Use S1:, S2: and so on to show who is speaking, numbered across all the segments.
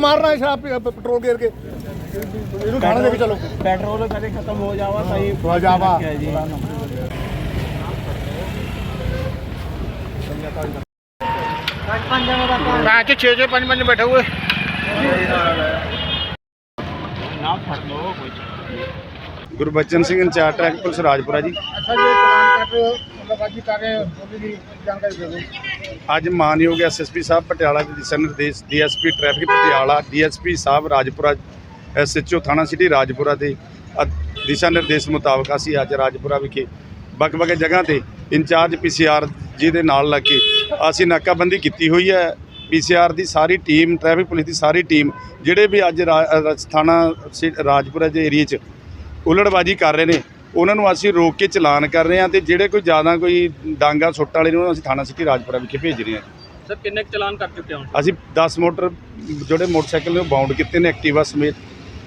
S1: ਮਾਰਨਾ ਹੈ ਸ਼ਰਾਬ ਪੈਟਰੋਲ ਗੇਰ ਕੇ। ਇਹਨੂੰ ਥਾਣੇ ਦੇ ਕੇ ਚਲੋ।
S2: ਪੈਟਰੋਲ ਕਦੇ ਖਤਮ ਹੋ ਜਾਵਾ ਤਾਂ ਹੀ
S1: ਜਾਵਾ।
S2: ਹੈ ਜੀ।
S1: ਮੈਂ ਚ 6 6 5 5 ਬੈਠੇ ਹੋਏ
S2: ਨਾ
S3: Gurbachan Singh in charge traffic police Rajpura ji.
S1: ਅੱਛਾ ਜੀ ਚਲਾਨ ਕੱਟ ਮਤਲਬਾਜੀ ਕਰ ਰਹੇ ਉਹਦੀ ਵੀ ਜਾਣਕਾਰੀ ਦੇ ਦਿਓ।
S3: ਅੱਜ ਮਾਨਯੋਗ ਐਸਐਸਪੀ ਸਾਹਿਬ ਪਟਿਆਲਾ ਦੇ ਦਿਸ਼ਾ ਨਿਰਦੇਸ਼ ਡੀਐਸਪੀ ਟ੍ਰੈਫਿਕ ਪਟਿਆਲਾ ਡੀਐਸਪੀ ਸਾਹਿਬ ਰਾਜਪੁਰਾ ਐਸਐਚਓ ਥਾਣਾ ਸਿਟੀ ਰਾਜਪੁਰਾ ਦੇ ਦਿਸ਼ਾ ਨਿਰਦੇਸ਼ ਮੁਤਾਬਕ ਅਸੀਂ ਅੱਜ ਰਾਜਪੁਰਾ ਵਿਖੇ ਵੱਖ-ਵੱਖ ਜਗ੍ਹਾ ਤੇ ਇੰਚਾਰਜ ਪੀਸੀਆਰ ਜੀ ਦੇ ਨਾਲ ਲੱਗ ਕੇ ਅਸੀਂ ਨਾਕਾਬੰਦੀ ਕੀਤੀ ਹੋਈ ਹੈ। ਪੀਸੀਆਰ ਦੀ ਸਾਰੀ ਟੀਮ ਟ੍ਰੈਫਿਕ ਪੁਲਿਸ ਦੀ ਸਾਰੀ ਟੀਮ ਜਿਹੜੇ ਵੀ ਅੱਜ ਥਾਣਾ ਰਾਜਪੁਰਾ ਦੇ ਏਰੀਏ 'ਚ ਉਲੜਬਾਜੀ ਕਰ ਰਹੇ ਨੇ। ਉਹਨਾਂ ਨੂੰ ਅਸੀਂ ਰੋਕ ਕੇ ਚਲਾਨ ਕਰ ਰਹੇ ਹਾਂ ਤੇ ਜਿਹੜੇ ਕੋਈ ਜ਼ਿਆਦਾ ਕੋਈ ਡਾਂਗਾ ਸੁੱਟ ਵਾਲੇ ਨੇ ਉਹਨਾਂ ਨੂੰ ਅਸੀਂ ਥਾਣਾ ਸਿਟੀ ਰਾਜਪੁਰਾ ਵਿਖੇ ਭੇਜ ਰਹੇ ਹਾਂ
S2: ਸਰ ਕਿੰਨੇ ਕੁ ਚਲਾਨ ਕਰ ਚੁੱਕੇ ਹੋ
S3: ਅਸੀਂ 10 ਮੋਟਰ ਜਿਹੜੇ ਮੋਟਰਸਾਈਕਲ ਨੇ ਉਹ ਬਾਉਂਡ ਕੀਤੇ ਨੇ ਐਕਟਿਵਾ ਸਮੇਤ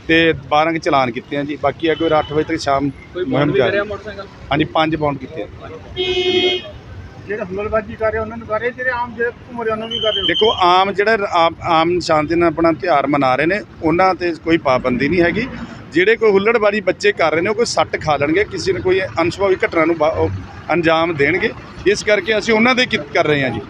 S3: ਤੇ 12 ਕੁ ਚਲਾਨ ਕੀਤੇ ਆ ਜੀ। ਬਾਕੀ ਅੱਗੇ 8 ਵਜੇ ਤੱਕ ਸ਼ਾਮ
S2: ਕੋਈ
S3: ਮੁਹਿੰਮ
S2: ਬੌਂਡ ਵੀ
S3: ਜਾਰੀ
S2: ਕਰਿਆ ਮੋਟਰਸਾਈਕਲ?
S3: ਹਾਂਜੀ 5 ਬਾਉਂਡ ਕੀਤੇ ਆ।
S1: ਜਿਹੜੇ ਹੁਲੜਬਾਜੀ ਕਰ ਰਹੇ ਉਹਨਾਂ ਨੂੰ ਕਰ ਰਹੇ ਜਿਹੜੇ ਆਮ ਜਿਹੜੇ ਘੁੰਮ ਰਹੇ ਉਹਨਾਂ ਨੂੰ ਵੀ ਕਰ ਰਹੇ
S3: ਦੇਖੋ ਆਮ ਜਿਹੜਾ ਆਮ- ਆਮ ਸ਼ਾਂਤੀ ਨਾਲ ਆਪਣਾ ਤਿਉਹਾਰ ਮਨਾ ਰਹੇ ਨੇ ਉਹਨਾਂ ਤੇ ਕੋਈ ਪਾਬੰਦੀ ਨਹੀਂ ਹੈਗੀ। ਜਿਹੜੇ ਕੋਈ ਹੁੱਲੜਬਾਜੀ ਬੱਚੇ ਕਰ ਰਹੇ ਨੇ, ਉਹ ਕੋਈ ਸੱਟ ਖਾ ਲੈਣਗੇ, ਕਿਸੇ ਨੇ ਕੋਈ ਅਨਸੁਭਾਵੀ ਘਟਨਾ ਨੂੰ ਬਾ- ਉਹ ਅੰਜਾਮ ਦੇਣਗੇ। ਇਸ ਕਰਕੇ ਅਸੀਂ ਉਹਨਾਂ ਦੇ ਕੀ ਕਰ ਰਹੇ ਹਾਂ ਜੀ।